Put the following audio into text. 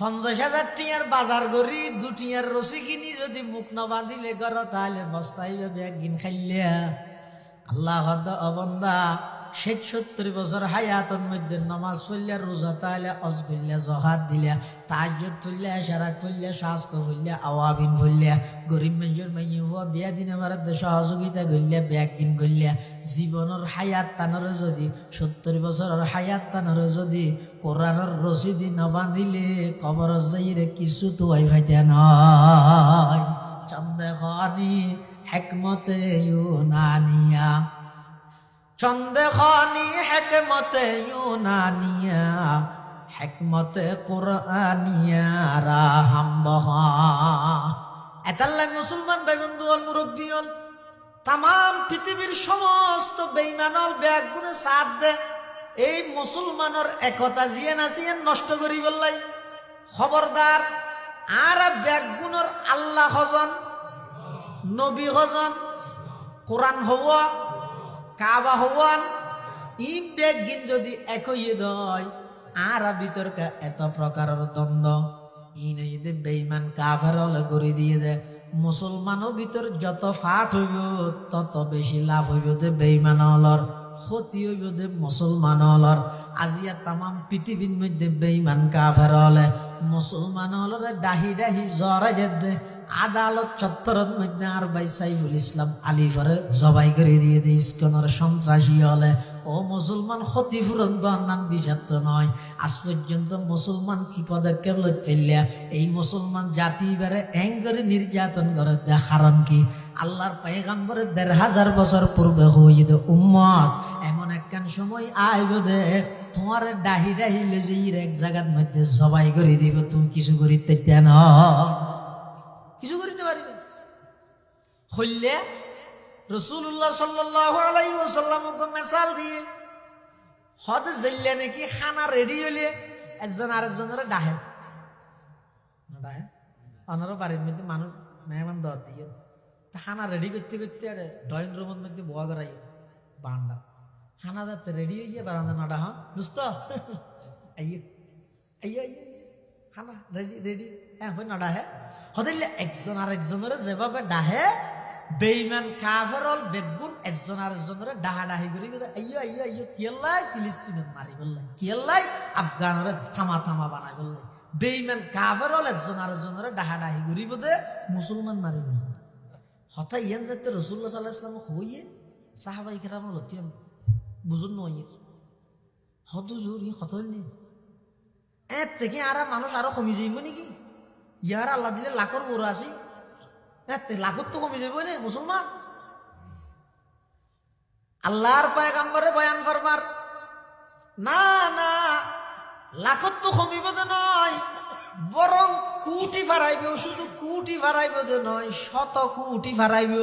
পঞ্চাশ হাজার টিয়ার বাজার করি দুটিয়ার রসি কিনি যদি মুখ না বাঁধিলে কর তাহলে বস্তাইবে ব্যাগ গিন খাইলিয়া আল্লাহ অবন্দা ষাট সত্তর বছর হায়াতর মধ্যে নমাজ পড়লিয়া রোজা তাহলে অজ জহাত দিলিয়া তাজ্জত ফুললিয়া সারাক ফুললিয়া স্বাস্থ্য ফুললিয়া আওয়াবিন ফুললিয়া গরিব মেয়ে হওয়া বিয়া দিনে মারাত সহযোগিতা করলিয়া ব্যাগ কিন করলিয়া জীবনের হায়াত টানরে যদি, সত্তর বছরের হায়াত টানরে যদি, কোরআনের রসিদি নবাঁধিলে কবর যাইরে কিছু তো ওই ভাইতে নয়। চন্দে খানি হেকমতে ইউনানিয়া। চন্দেখানি হেকমতে ইউনানিয়া, হেকমতে কোরআনিয়া রাহাম্বহা এতাল্লাই মুসলমান ভাই বন্ধু অল মুরব্বী হল তাম পৃথিবীর সমস্ত বেইমানল ব্যাগ গুনে সাথ দে। এই মুসলমানের একতা জিয়ে নাচিয়ে নষ্ট করি বললাই। খবরদার, আর ব্যাগ গুণর আল্লাহ হজন, নবী হজন, কোরআন হওয়া কাবা হওয়ান ইম বেগিন যদি একই দয় আর বিতর্কা এত প্রকারের দ্বন্দ্ব। ইনে যদি বেইমান কাফের হলে করে দিয়ে দে মুসলমানও ভিতর যত ফাট হইব, তত বেশি লাভ হইব দে বেইমান হলর, ক্ষতি হইব দে মুসলমান হলর। আজিয়া তামাম পৃথিবীর মধ্যে বেইমান কাফের হলে মুসলমান হলরে ডাহি ডাহি জরা দে আদালত চত্বরের মধ্যে আর ভাই সাইফুল ইসলাম আলিফরে জবাই করে দিয়ে দিয়ে, ইস্কনের সন্ত্রাসী হলে। ও মুসলমান ক্ষতিপূরণ দন্নান বিষাক্ত নয়। আজ পর্যন্ত মুসলমান কি পদক্ষেপ লই ফেললিয়া এই মুসলমান জাতি বেড়ে এং করে নির্যাতন করে। দেখারণ কি? আল্লাহর পাইগাম্বরের দেড় হাজার বছর পূর্বে দে উম্মত, এমন একখান সময় আইব দে, তোমার ডাহি ডাহি লেজে এক জায়গার মধ্যে জবাই করে দিব, তুমি কিছু করিতে না কিছু করিতে পারিবে হইলে রসুল্লাহ সাল্লাহ আলাই ওসাল্লামকে মেসাল দিয়ে হদ জেললে নাকি খানা রেডি হইলে একজন আরেকজনের ডাহে ডাহে অনারও বাড়ির মধ্যে মানুষ মেহমান দর দিয়ে। খানা রেডি করতে করতে আরে ড্রয়িং রুমের মধ্যে বোয়া করাই বান্ডা খানা যাতে রেডি হয়ে বারান্দা না ডাহন। দুস্ত, আইয়ে আইয়ে আইয়ে খানা রেডি রেডি হ্যাঁ হই না ডাহে। হদিলে একজন আরেকজনের যেভাবে ডাহে বেইমান কাফেরল বেগুন একজন আরেকজনের ডাহা ডাহি করি আইয়ো আইয়ো আইয়ো কিয়াল্লাই ফিলিস্তিনত মারি বললাই কিয়াল্লাই আফগানরে থামা থামা বানাই বললাই বেইমান কাফেরল একজন আরেকজনের ডাহা ডাহি করি বোধে মুসলমান মারি বললাই হতা ইয়ান যাতে রসুল্লাহ সাল্লাহ ইসলাম হইয়ে, সাহাবাই কেরাম হল তিয়াম বুঝুন নয় হত জোর ই হত নি? এর থেকে আর মানুষ আরও কমি যাইব নাকি? ইয়ার আল্লাহ দিলে লাখর বড় আসি লাখর তো কমে যাবে না, মুসলমান। আল্লাহর পায়গাম্বারে বয়ান করবার না না লাখত তো নয়, বরং কুটি ফারাইব শুধু কুটি ফারাইব নয়, শত কুটি ফারাইব